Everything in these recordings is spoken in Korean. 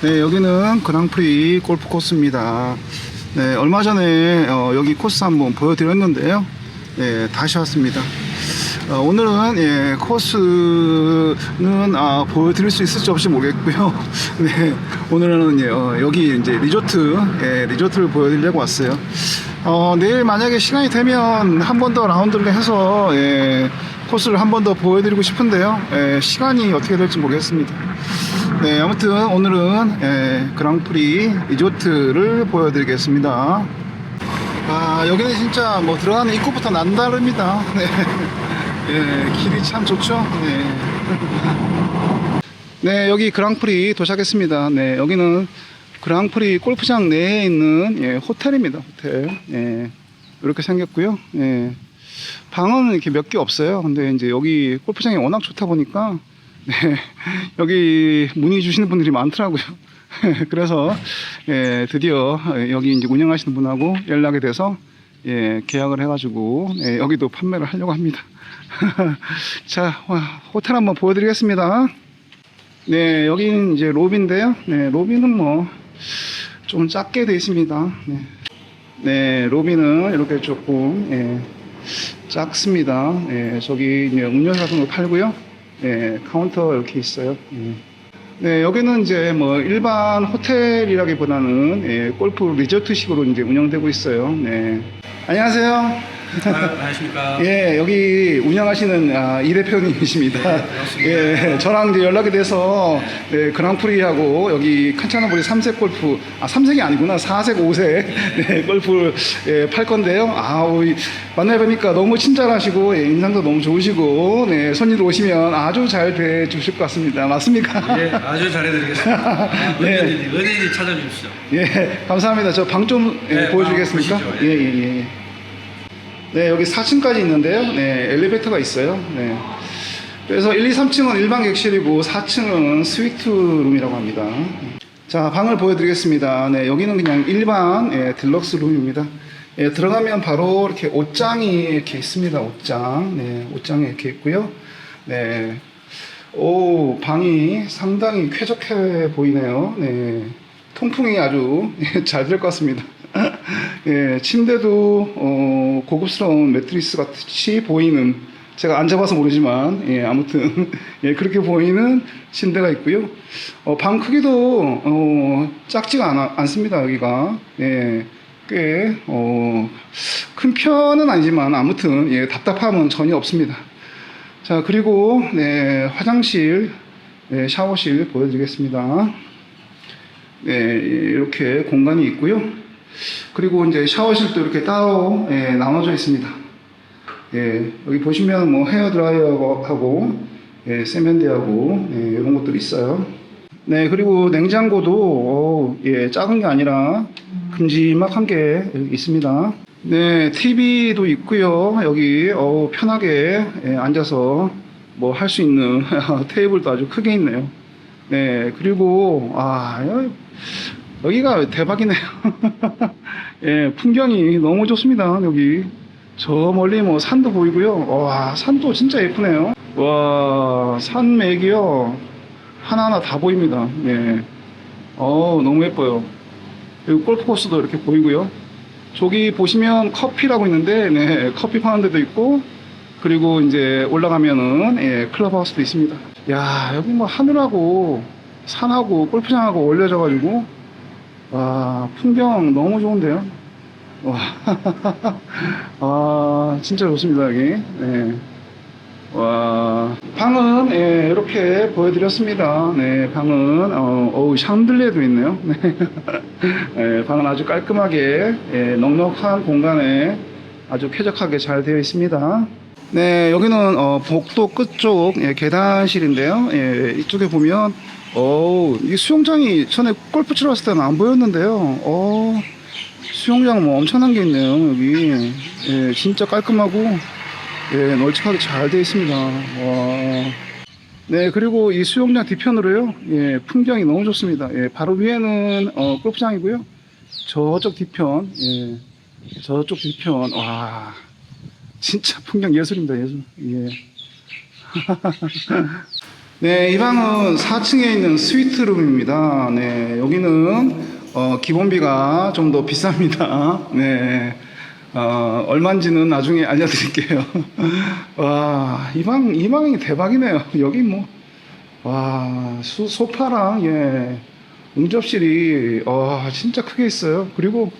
네, 여기는 그랑프리 골프 코스입니다. 네, 얼마 전에 어, 여기 코스 한번 보여드렸는데요. 네, 다시 왔습니다. 어, 오늘은 예, 코스는 아, 보여드릴 수 있을지 없을지 모르겠고요. 네, 오늘은 예, 어, 여기 이제 리조트, 예, 리조트를 보여드리려고 왔어요. 어, 내일 만약에 시간이 되면 한 번 더 라운드를 해서 예, 코스를 한 번 더 보여드리고 싶은데요. 예, 시간이 어떻게 될지 모르겠습니다. 네, 아무튼 오늘은 예, 그랑프리 리조트를 보여드리겠습니다. 아, 여기는 진짜 뭐 들어가는 입구부터 남다릅니다. 네. 예, 길이 참 좋죠. 네. 네, 여기 그랑프리 도착했습니다. 네, 여기는 그랑프리 골프장 내에 있는 예, 호텔입니다. 호텔. 예, 이렇게 생겼고요. 예, 방은 이렇게 몇 개 없어요. 근데 이제 여기 골프장이 워낙 좋다 보니까 네, 여기 문의 주시는 분들이 많더라고요. 그래서 예, 드디어 여기 이제 운영하시는 분하고 연락이 돼서 예, 계약을 해가지고 예, 여기도 판매를 하려고 합니다. 자, 와, 호텔 한번 보여드리겠습니다. 네, 여기는 이제 로비인데요. 네, 로비는 뭐 좀 작게 되어 있습니다. 네. 네, 로비는 이렇게 조금 예, 작습니다. 예, 저기 이제 음료수 같은 거 팔고요. 예, 카운터 이렇게 있어요. 예. 네, 여기는 이제 뭐 일반 호텔이라기보다는 예, 골프 리조트식으로 이제 운영되고 있어요. 네. 안녕하세요. 아, 안녕하십니까. 예, 여기 운영하시는 아, 이 대표님이십니다. 네, 반갑습니다. 예, 저랑 이제 연락이 돼서 네, 그랑프리하고 여기 칸차나보리 3색 골프, 아 3색이 아니구나, 4색, 5색 네, 골프를 예, 팔 건데요. 아우 이- 만나뵈니까 너무 친절하시고 예, 인상도 너무 좋으시고 네, 손님들 오시면 아주 잘 대주실 것 같습니다. 맞습니까? 예, 아주 잘해드리겠습니다. 아, 네. 언제든지, 언제든지 찾아주십시오. 예, 감사합니다. 저 방 좀 네, 보여주겠습니까? 방 보시죠. 예, 예, 예. 네, 여기 4층까지 있는데요. 네, 엘리베이터가 있어요. 네. 그래서 1, 2, 3층은 일반 객실이고 4층은 스위트 룸이라고 합니다. 자, 방을 보여드리겠습니다. 네, 여기는 그냥 일반 예, 딜럭스 룸입니다. 예, 들어가면 바로 이렇게 옷장이 이렇게 있습니다. 옷장. 네, 옷장이 이렇게 있고요. 네. 오, 방이 상당히 쾌적해 보이네요. 네. 통풍이 아주 잘 될 것 같습니다. 예, 침대도 어, 고급스러운 매트리스 같이 보이는 제가 앉아봐서 모르지만 예, 아무튼 예, 그렇게 보이는 침대가 있고요. 어, 방 크기도 어, 작지가 않아, 않습니다 여기가 예, 꽤큰 어, 큰 편은 아니지만 아무튼 예, 답답함은 전혀 없습니다. 자 그리고 네, 화장실 네, 샤워실 보여드리겠습니다. 네, 이렇게 공간이 있고요. 그리고 이제 샤워실도 이렇게 따로 예, 나눠져 있습니다. 예, 여기 보시면 뭐 헤어 드라이어하고 예, 세면대하고 예, 이런 것들이 있어요. 네, 그리고 냉장고도 어, 예, 작은 게 아니라 큼지막한 게 있습니다. 네, TV도 있고요. 여기 어, 편하게 예, 앉아서 뭐 할 수 있는 테이블도 아주 크게 있네요. 네, 그리고 아 여- 여기가 대박이네요. 예, 풍경이 너무 좋습니다. 여기 저 멀리 뭐 산도 보이고요. 와, 산도 진짜 예쁘네요. 와, 산맥이요 하나하나 다 보입니다. 예, 어 너무 예뻐요. 그리고 골프 코스도 이렇게 보이고요. 저기 보시면 커피라고 있는데, 네, 커피 파는 데도 있고, 그리고 이제 올라가면은, 예, 클럽하우스도 있습니다. 야, 여기 뭐 하늘하고, 산하고, 골프장하고 올려져가지고, 와, 풍경 너무 좋은데요? 와, 아, 진짜 좋습니다, 여기. 네. 와, 방은, 예, 이렇게 보여드렸습니다. 네, 방은, 어, 어우, 샹들리에도 있네요. 네. 예, 방은 아주 깔끔하게, 예, 넉넉한 공간에 아주 쾌적하게 잘 되어 있습니다. 네, 여기는, 어, 복도 끝쪽, 예, 계단실인데요. 예, 이쪽에 보면, 어우, 이 수영장이 전에 골프 치러 왔을 때는 안 보였는데요. 어, 수영장 뭐 엄청난 게 있네요, 여기. 예, 진짜 깔끔하고, 예, 널찍하게 잘 되어 있습니다. 와. 네, 그리고 이 수영장 뒤편으로요, 예, 풍경이 너무 좋습니다. 예, 바로 위에는, 어, 골프장이고요. 저쪽 뒤편, 예, 저쪽 뒤편, 와. 진짜 풍경 예술입니다, 예술. 예. 네, 이 방은 4층에 있는 스위트룸입니다. 네, 여기는 어, 기본비가 좀 더 비쌉니다. 네, 어, 얼마인지는 나중에 알려드릴게요. 와, 이 방, 이 방이 대박이네요. 여기 뭐, 와, 수, 소파랑, 예, 응접실이, 와, 진짜 크게 있어요. 그리고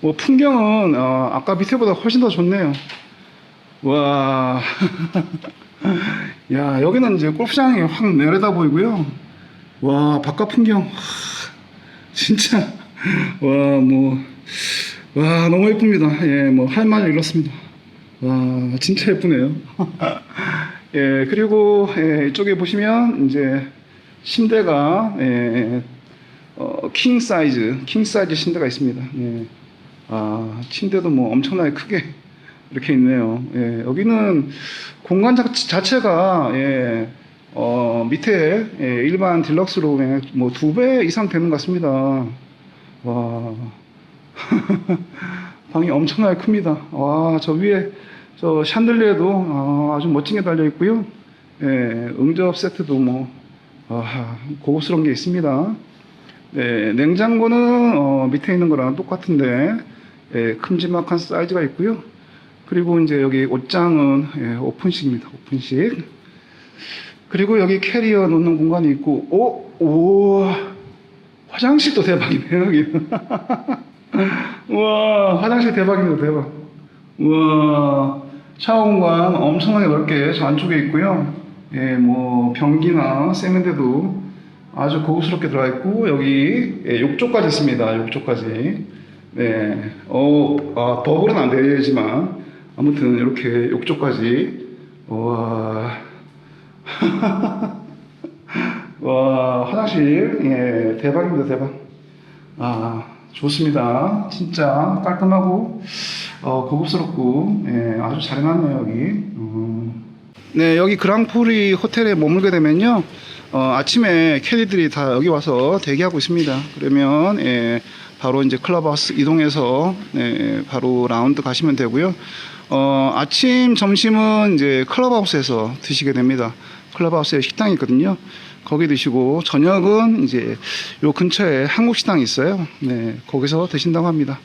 뭐 풍경은, 어, 아까 밑에보다 훨씬 더 좋네요. 와. 야, 여기는 이제 골프장이 확 내려다 보이고요. 와, 바깥 풍경. 하, 진짜. 와, 뭐. 와, 너무 예쁩니다. 예, 뭐, 할 말을 잃었습니다. 와, 진짜 예쁘네요. 예, 그리고, 예, 이쪽에 보시면, 이제, 침대가, 예, 어, 킹 사이즈, 킹 사이즈 침대가 있습니다. 예. 아, 침대도 뭐 엄청나게 크게 이렇게 있네요. 예, 여기는 공간 자, 자체가 예, 어, 밑에 예, 일반 딜럭스 룸의 뭐두 배 이상 되는 것 같습니다. 와, 방이 엄청나게 큽니다. 와, 저 위에 저 샹들리에도 아, 아주 멋지게 달려 있고요. 예, 응접 세트도 뭐 아, 고급스러운 게 있습니다. 네, 냉장고는 어, 밑에 있는 거랑 똑같은데 예, 큼지막한 사이즈가 있고요. 그리고 이제 여기 옷장은 예, 오픈식입니다. 오픈식. 그리고 여기 캐리어 놓는 공간이 있고, 오, 오, 화장실도 대박이네요 여기. 우와, 화장실 대박입니다 대박. 우와, 샤워 공간 엄청나게 넓게 저 안쪽에 있고요. 예, 뭐 변기나 세면대도 아주 고급스럽게 들어가 있고 여기 예, 욕조까지 있습니다. 욕조까지. 네. 어, 아, 버블은 안 되지만 아무튼 이렇게 욕조까지 와. 와, 화장실 예, 대박입니다, 대박. 아, 좋습니다. 진짜 깔끔하고 어, 고급스럽고 예, 아주 잘 해놨네요, 여기. 음. 네, 여기 그랑프리 호텔에 머물게 되면요. 어, 아침에 캐디들이 다 여기 와서 대기하고 있습니다. 그러면 예, 바로 이제 클럽하우스 이동해서 예, 바로 라운드 가시면 되고요. 어, 아침, 점심은 이제 클럽하우스에서 드시게 됩니다. 클럽하우스에 식당이 있거든요. 거기 드시고 저녁은 이제 요 근처에 한국 식당이 있어요. 네, 거기서 드신다고 합니다.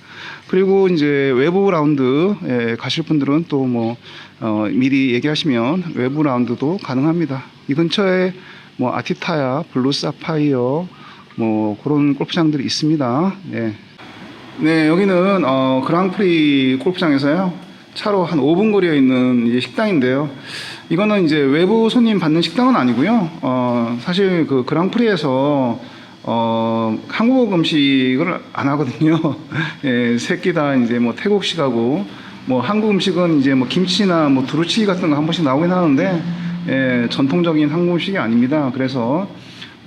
그리고 이제 외부 라운드 예, 가실 분들은 또 뭐 어, 미리 얘기하시면 외부 라운드도 가능합니다. 이 근처에 뭐 아티타야, 블루 사파이어 뭐 그런 골프장들이 있습니다. 네. 네, 여기는 어, 그랑프리 골프장에서요. 차로 한 5분 거리에 있는 이제 식당인데요. 이거는 이제 외부 손님 받는 식당은 아니고요. 어, 사실 그 그랑프리에서 어, 한국 음식을 안 하거든요. 예, 새끼 다 이제 뭐 태국식 하고 뭐 한국 음식은 이제 뭐 김치나 뭐 두루치 같은 거 한 번씩 나오긴 하는데 예, 전통적인 한국 음식이 아닙니다. 그래서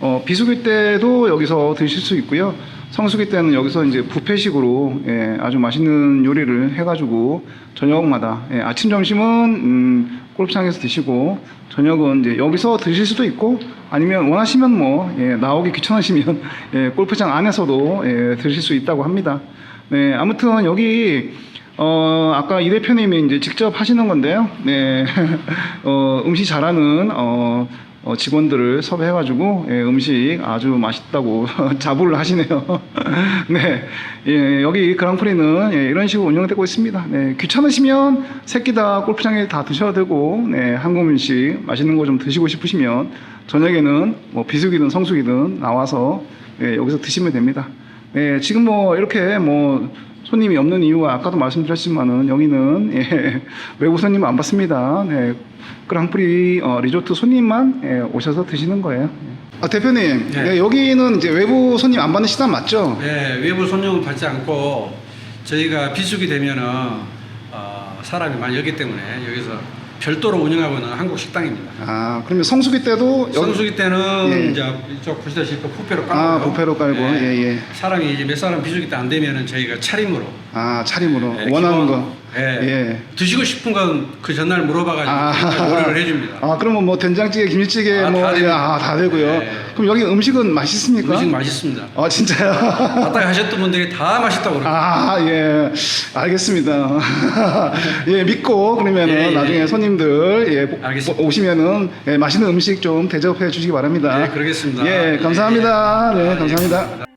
어, 비수기 때도 여기서 드실 수 있고요. 성수기 때는 여기서 이제 부페식으로 예, 아주 맛있는 요리를 해가지고 저녁마다 예, 아침 점심은 음, 골프장에서 드시고 저녁은 이제 여기서 드실 수도 있고 아니면 원하시면 뭐 예, 나오기 귀찮으시면 예, 골프장 안에서도 예, 드실 수 있다고 합니다. 네, 아무튼 여기 어, 아까 이 대표님이 이제 직접 하시는 건데요. 네, 어, 음식 잘하는 어, 어, 직원들을 섭외해가지고 예, 음식 아주 맛있다고 자부를 하시네요. 네, 예, 여기 그랑프리는 예, 이런 식으로 운영되고 있습니다. 네, 귀찮으시면 새끼 다 골프장에 다 드셔도 되고 네, 한국 음식 맛있는 거 좀 드시고 싶으시면 저녁에는 뭐 비수기든 성수기든 나와서 예, 여기서 드시면 됩니다. 네, 지금 뭐 이렇게 뭐 손님이 없는 이유가 아까도 말씀드렸지만은 여기는 예, 외부 손님 안 받습니다. 네, 그랑프리 어, 리조트 손님만 예, 오셔서 드시는 거예요. 아 대표님, 네. 네, 여기는 이제 외부 손님 안 받는 식당 맞죠? 네, 외부 손님은 받지 않고 저희가 비수기 되면은 어, 사람이 많이 오기 때문에 여기서 별도로 운영하고 있는 한국 식당입니다. 아 그러면 성수기 때도 성수기 때는 예. 이제 이쪽 보시다시피 부페로 깔고 아 부페로 깔고 네. 예예. 사람이 이제 몇 사람 비수기 때 안 되면은 저희가 차림으로 아 차림으로 네, 원하는 기본, 거. 예. 예. 드시고 싶은 건 그 전날 물어봐가지고 아. 요리를 해줍니다. 아, 그러면 뭐 된장찌개, 김치찌개 아, 뭐다 됩니다. 아, 다 되고요. 네. 그럼 여기 음식은 맛있습니까? 음식 맛있습니다. 아, 진짜요? 갔다 하셨던 분들이 다 맛있다고 그러고 아, 예. 알겠습니다. 예, 믿고 그러면은 예, 예. 나중에 손님들 예, 보- 알겠습니다. 오시면은 예, 맛있는 음식 좀 대접해 주시기 바랍니다. 네, 그러겠습니다. 예, 감사합니다. 네, 감사합니다.